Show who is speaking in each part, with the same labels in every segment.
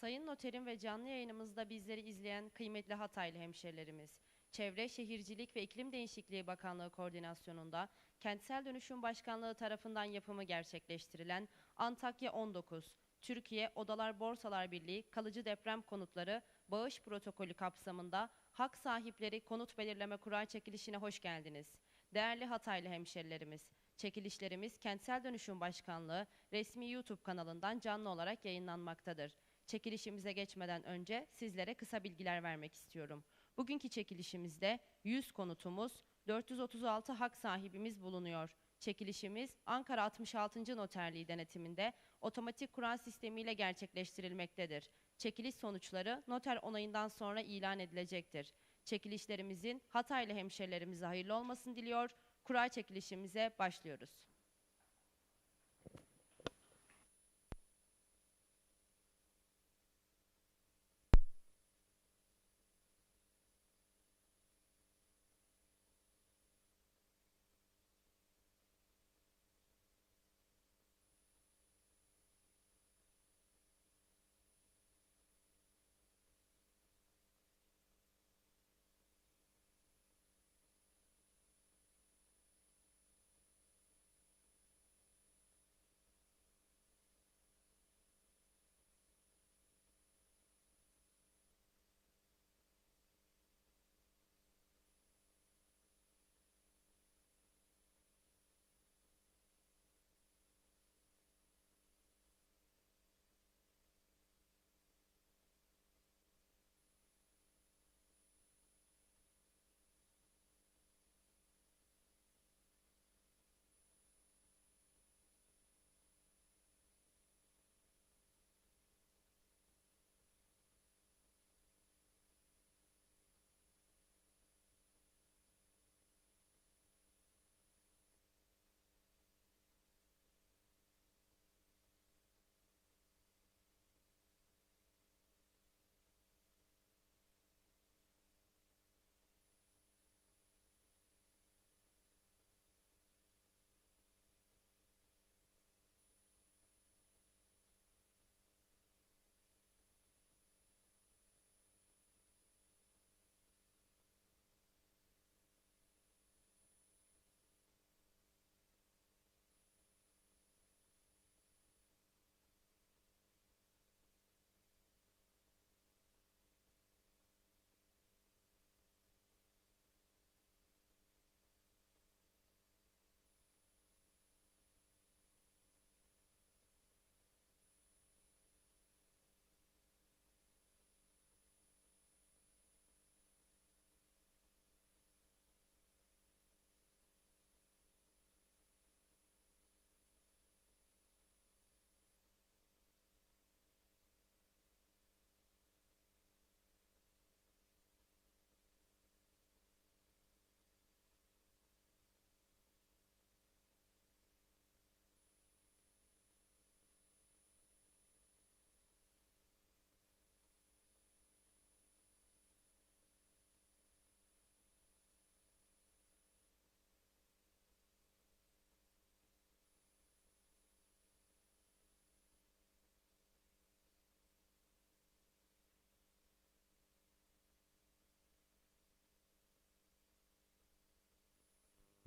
Speaker 1: Sayın Noterim ve canlı yayınımızda bizleri izleyen kıymetli Hataylı hemşerilerimiz, Çevre, Şehircilik ve İklim Değişikliği Bakanlığı koordinasyonunda Kentsel Dönüşüm Başkanlığı tarafından yapımı gerçekleştirilen Antakya 19, Türkiye Odalar Borsalar Birliği Kalıcı Deprem Konutları Bağış Protokolü kapsamında hak sahipleri konut belirleme kura çekilişine hoş geldiniz. Değerli Hataylı hemşerilerimiz, çekilişlerimiz Kentsel Dönüşüm Başkanlığı resmi YouTube kanalından canlı olarak yayınlanmaktadır. Çekilişimize geçmeden önce sizlere kısa bilgiler vermek istiyorum. Bugünkü çekilişimizde 100 konutumuz, 436 hak sahibimiz bulunuyor. Çekilişimiz Ankara 66. Noterliği denetiminde otomatik kura sistemiyle gerçekleştirilmektedir. Çekiliş sonuçları noter onayından sonra ilan edilecektir. Çekilişlerimizin Hataylı hemşerilerimize hayırlı olmasını diliyor. Kura çekilişimize başlıyoruz.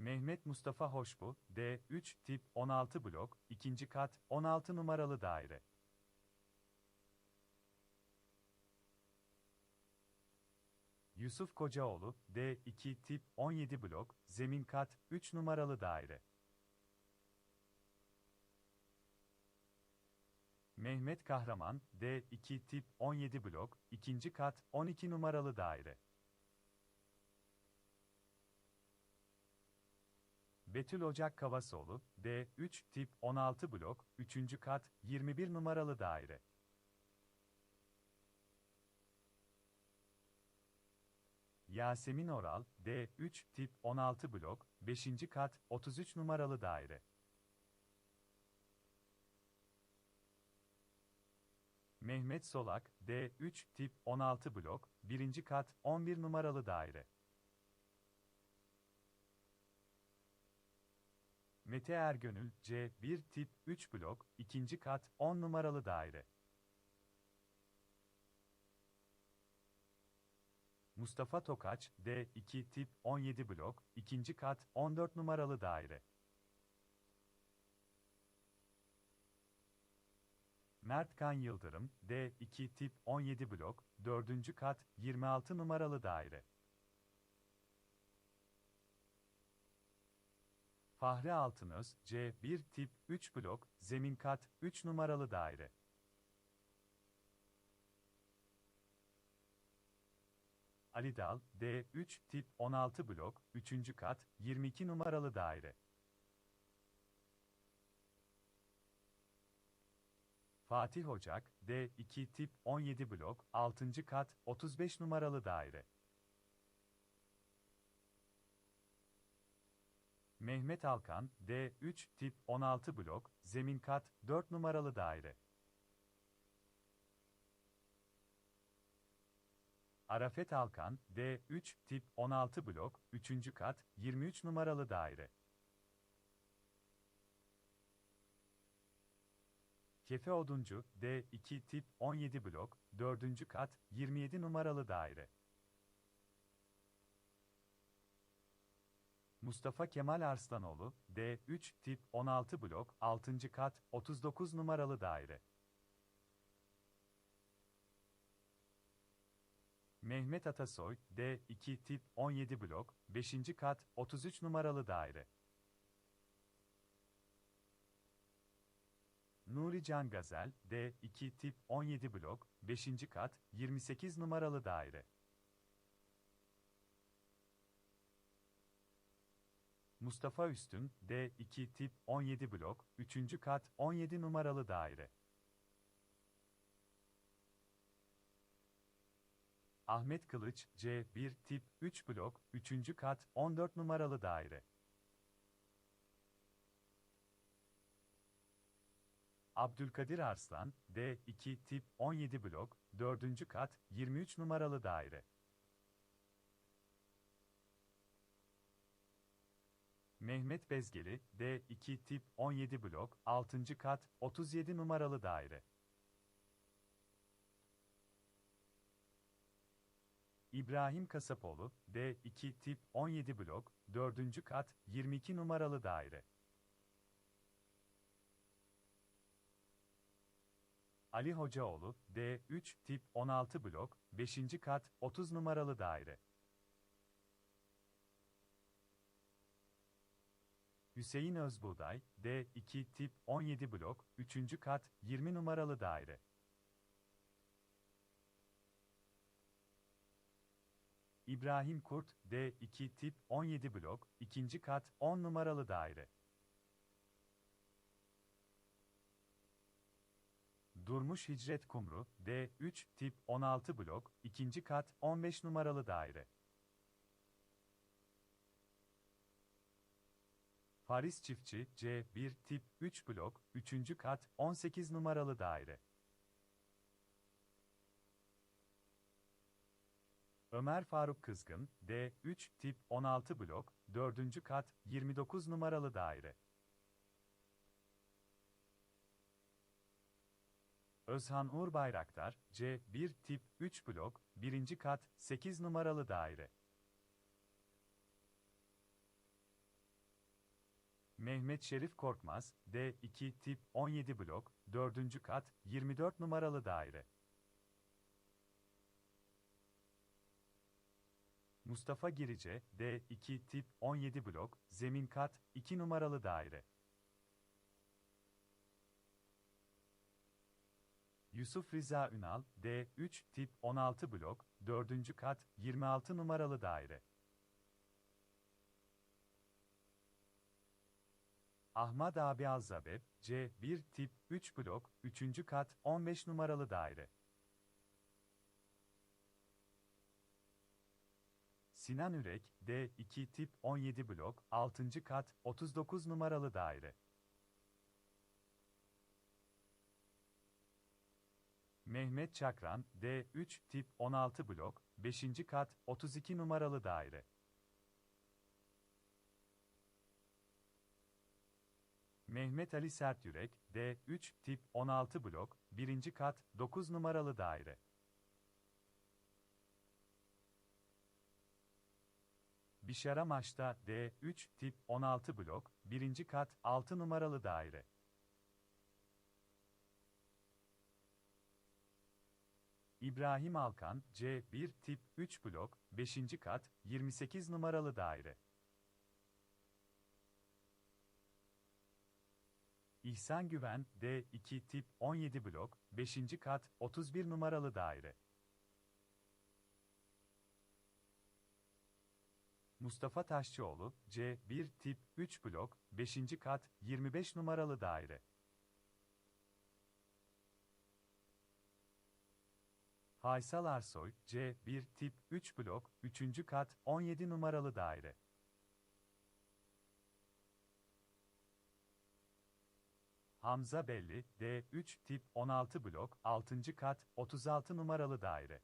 Speaker 2: Mehmet Mustafa Hoşbu, D3 tip 16 blok, 2. kat, 16 numaralı daire. Yusuf Kocaoğlu, D2 tip 17 blok, zemin kat, 3 numaralı daire. Mehmet Kahraman, D2 tip 17 blok, 2. kat, 12 numaralı daire. Betül Ocak Kavasoğlu, D3 tip 16 blok, 3. kat, 21 numaralı daire. Yasemin Oral, D3 tip 16 blok, 5. kat, 33 numaralı daire. Mehmet Solak, D3 tip 16 blok, 1. kat, 11 numaralı daire. Mete Ergönül, C1 tip 3 blok, 2. kat 10 numaralı daire. Mustafa Tokaç, D2 tip 17 blok, 2. kat 14 numaralı daire. Mert Kan Yıldırım, D2 tip 17 blok, 4. kat 26 numaralı daire. Fahri Altınöz, C1 tip 3 blok, zemin kat, 3 numaralı daire. Ali Dal, D3 tip 16 blok, 3. kat, 22 numaralı daire. Fatih Ocak, D2 tip 17 blok, 6. kat, 35 numaralı daire. Mehmet Alkan, D3 tip 16 blok, zemin kat, 4 numaralı daire. Arafet Alkan, D3 tip 16 blok, 3. kat, 23 numaralı daire. Kefe Oduncu, D2 tip 17 blok, 4. kat, 27 numaralı daire. Mustafa Kemal Arslanoğlu, D3 tip 16 blok, 6. kat, 39 numaralı daire. Mehmet Atasoy, D2 tip 17 blok, 5. kat, 33 numaralı daire. Nuri Can Gazel, D2 tip 17 blok, 5. kat, 28 numaralı daire. Mustafa Üstün, D2 tip 17 blok, 3. kat, 17 numaralı daire. Ahmet Kılıç, C1 tip 3 blok, 3. kat, 14 numaralı daire. Abdülkadir Arslan, D2 tip 17 blok, 4. kat, 23 numaralı daire. Mehmet Bezgeli, D2 tip 17 blok, 6. kat, 37 numaralı daire. İbrahim Kasapoğlu, D2 tip 17 blok, 4. kat, 22 numaralı daire. Ali Hocaoğlu, D3 tip 16 blok, 5. kat, 30 numaralı daire. Hüseyin Özbuğday, D2 tip 17 blok, 3. kat, 20 numaralı daire. İbrahim Kurt, D2 tip 17 blok, 2. kat, 10 numaralı daire. Durmuş Hicret Kumru, D3 tip 16 blok, 2. kat, 15 numaralı daire. Paris Çiftçi, C1 tip 3 blok, 3. kat, 18 numaralı daire. Ömer Faruk Kızgın, D3 tip 16 blok, 4. kat, 29 numaralı daire. Özhan Uğur Bayraktar, C1 tip 3 blok, 1. kat, 8 numaralı daire. Mehmet Şerif Korkmaz, D2 tip 17 blok, 4. kat, 24 numaralı daire. Mustafa Girice, D2 tip 17 blok, zemin kat, 2 numaralı daire. Yusuf Rıza Ünal, D3 tip 16 blok, 4. kat, 26 numaralı daire. Ahmad Abi Alzabeb, C1 tip 3 blok, 3. kat, 15 numaralı daire. Sinan Ürek, D2 tip 17 blok, 6. kat, 39 numaralı daire. Mehmet Çakran, D3 tip 16 blok, 5. kat, 32 numaralı daire. Mehmet Ali Sertyürek, D3 tip 16 blok, 1. kat, 9 numaralı daire. Bişaramaç'ta D3 tip 16 blok, 1. kat 6 numaralı daire. İbrahim Alkan, C1 tip 3 blok, 5. kat 28 numaralı daire. İhsan Güven, D2 tip 17 blok, 5. kat 31 numaralı daire. Mustafa Taşçıoğlu, C1 tip 3 blok, 5. kat 25 numaralı daire. Faysal Arsoy, C1 tip 3 blok, 3. kat 17 numaralı daire. Hamza Belli, D3 tip 16 blok, 6. kat 36 numaralı daire.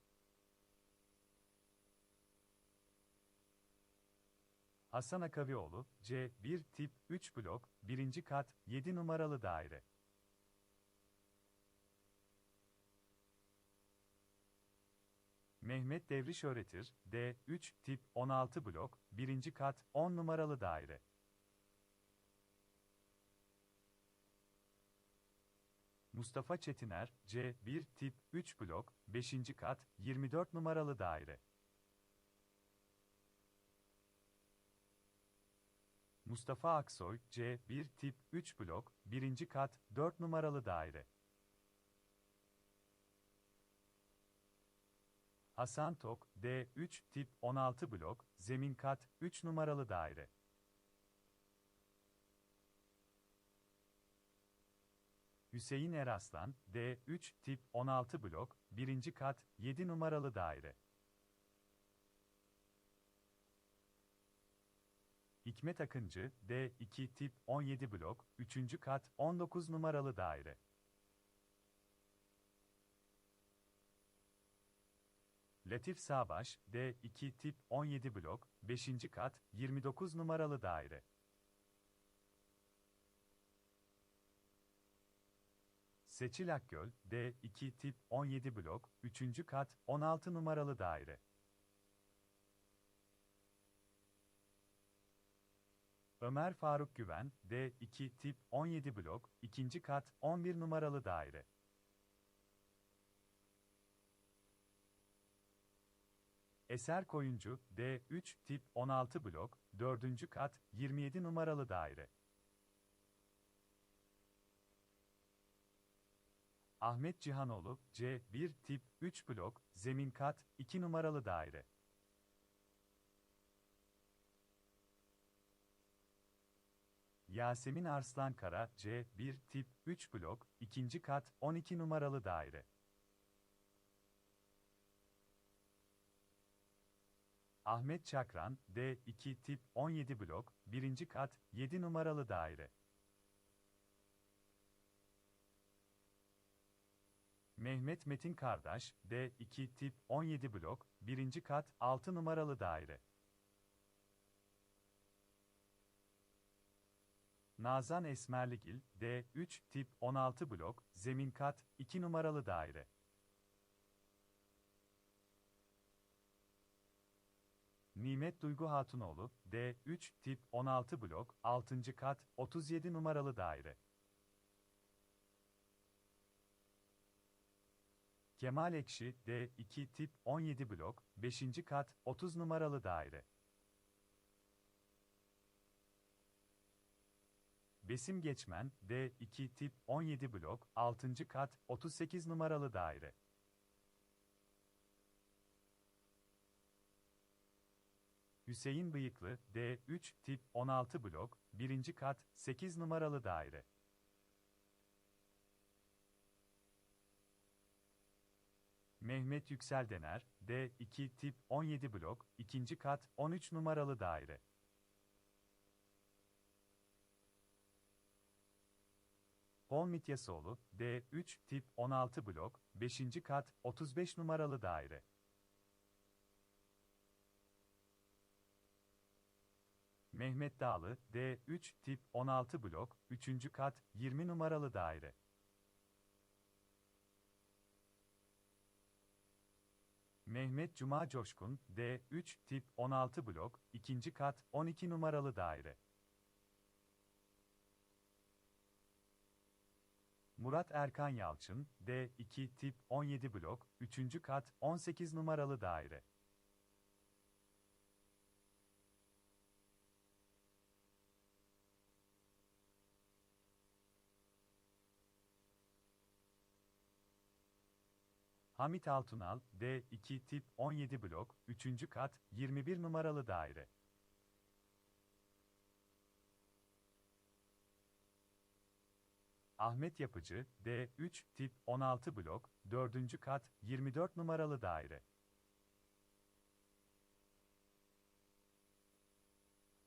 Speaker 2: Hasan Akavioğlu, C1 tip 3 blok, 1. kat 7 numaralı daire. Mehmet Devriş Öğretir, D3 tip 16 blok, 1. kat 10 numaralı daire. Mustafa Çetiner, C1 tip 3 blok, 5. kat 24 numaralı daire. Mustafa Aksoy, C1 tip 3 blok, 1. kat 4 numaralı daire. Hasan Tok, D3 tip 16 blok, zemin kat 3 numaralı daire. Hüseyin Eraslan, D3 tip 16 blok, 1. kat 7 numaralı daire. Hikmet Akıncı, D2 tip 17 blok, 3. kat 19 numaralı daire. Latif Sağbaş, D2 tip 17 blok, 5. kat 29 numaralı daire. Seçil Akgöl, D2 tip 17 blok, 3. kat 16 numaralı daire. Ömer Faruk Güven, D2 tip 17 blok, 2. kat 11 numaralı daire. Eser Koyuncu, D3 tip 16 blok, 4. kat 27 numaralı daire. Ahmet Cihanoğlu, C1 tip 3 blok, zemin kat 2 numaralı daire. Yasemin Arslan Kara, C1 tip 3 blok, 2. kat 12 numaralı daire. Ahmet Çakran, D2 tip 17 blok, 1. kat 7 numaralı daire. Mehmet Metin Kardeş, D2 tip 17 blok, 1. kat 6 numaralı daire. Nazan Esmerligil, D3 tip 16 blok, zemin kat 2 numaralı daire. Nimet Duygu Hatunoğlu, D3 tip 16 blok, 6. kat 37 numaralı daire. Kemal Ekşi, D2 tip 17 blok, 5. kat 30 numaralı daire. Besim Geçmen, D2 tip 17 blok, 6. kat 38 numaralı daire. Hüseyin Bıyıklı, D3 tip 16 blok, 1. kat 8 numaralı daire. Mehmet Yüksel Dener, D2 tip 17 blok, 2. kat 13 numaralı daire. – 10 Mityasoğlu, D3 tip 16 blok, 5. kat 35 numaralı daire. Mehmet Dağlı, D3 tip 16 blok, 3. kat 20 numaralı daire. Mehmet Cuma Coşkun, D3, tip 16 blok, 2. kat, 12 numaralı daire. Murat Erkan Yalçın, D2, tip 17 blok, 3. kat, 18 numaralı daire. Hamit Altunal, D2 tip 17 blok, 3. kat, 21 numaralı daire. Ahmet Yapıcı, D3 tip 16 blok, 4. kat, 24 numaralı daire.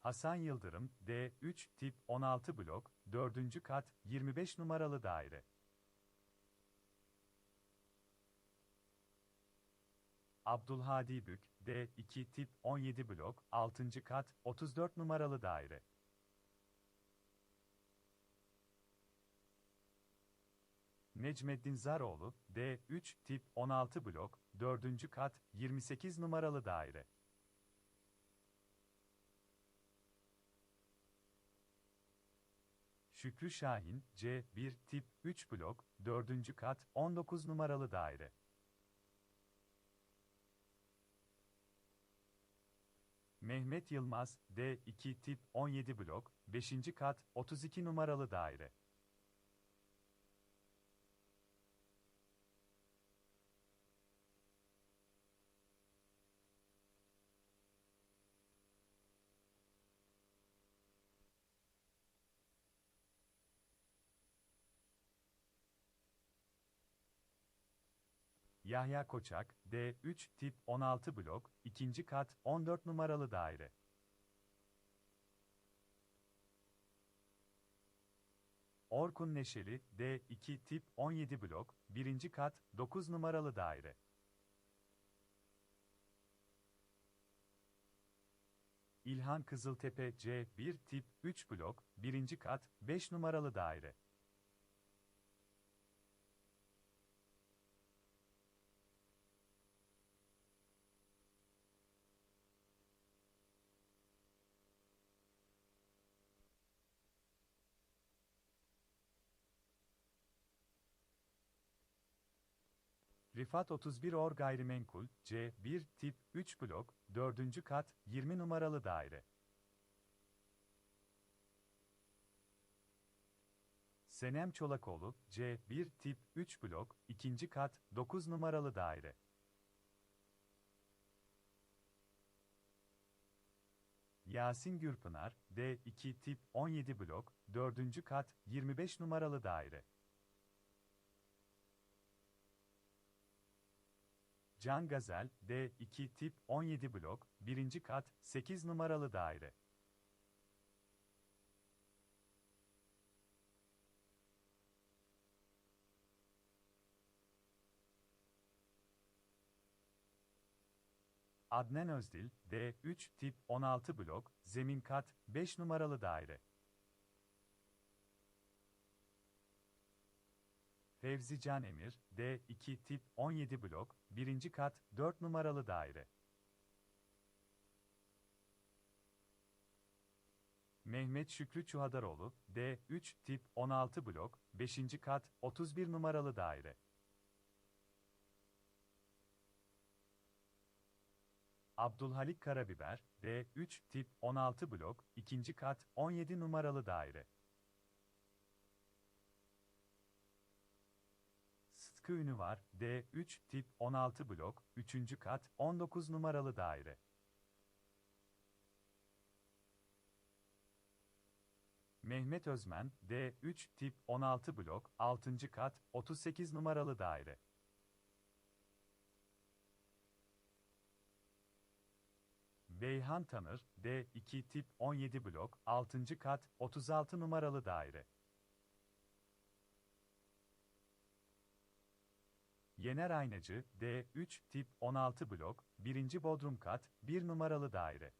Speaker 2: Hasan Yıldırım, D3 tip 16 blok, 4. kat, 25 numaralı daire. Abdülhadi Bük, D2 tip 17 blok, 6. kat, 34 numaralı daire. Necmeddin Zaroğlu, D3 tip 16 blok, 4. kat, 28 numaralı daire. Şükrü Şahin, C1 tip 3 blok, 4. kat, 19 numaralı daire. Mehmet Yılmaz, D2 tip 17 blok, 5. kat, 32 numaralı daire. Yahya Koçak, D3 tip 16 blok, 2. kat, 14 numaralı daire. Orkun Neşeli, D2 tip 17 blok, 1. kat, 9 numaralı daire. İlhan Kızıltepe C1 tip 3 blok, 1. kat, 5 numaralı daire. Rifat 31 Or Gayrimenkul, C1 tip 3 blok, 4. kat, 20 numaralı daire. Senem Çolakoğlu, C1 tip 3 blok, 2. kat, 9 numaralı daire. Yasin Gürpınar, D2 tip 17 blok, 4. kat, 25 numaralı daire. Can Gazel, D2 tip 17 blok, 1. kat, 8 numaralı daire. Adnan Özdil, D3 tip 16 blok, zemin kat, 5 numaralı daire. Fevzi Can Emir, D2 tip 17 blok, 1. kat, 4 numaralı daire. Mehmet Şükrü Çuhadaroğlu, D3 tip 16 blok, 5. kat, 31 numaralı daire. Abdülhalik Karabiber, D3 tip 16 blok, 2. kat, 17 numaralı daire. Sıtkı Ünü var, D3 tip 16 blok, 3. kat, 19 numaralı daire. Mehmet Özmen, D3 tip 16 blok, 6. kat, 38 numaralı daire. Beyhan Tanır, D2 tip 17 blok, 6. kat, 36 numaralı daire. Yener Aynacı, D3 tip 16 blok, 1. Bodrum kat, 1 numaralı daire.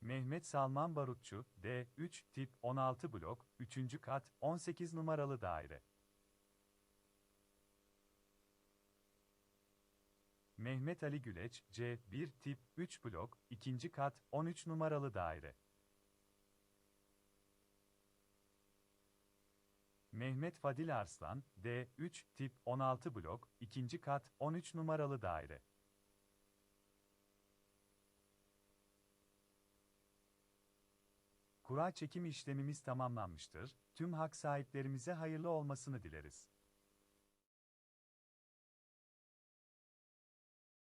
Speaker 2: Mehmet Salman Barutçu, D3, tip 16 blok, 3. kat, 18 numaralı daire. Mehmet Ali Güleç, C1, tip 3 blok, 2. kat, 13 numaralı daire. Mehmet Fadil Arslan, D3, tip 16 blok, 2. kat, 13 numaralı daire. Kura çekim işlemimiz tamamlanmıştır. Tüm hak sahiplerimize hayırlı olmasını dileriz.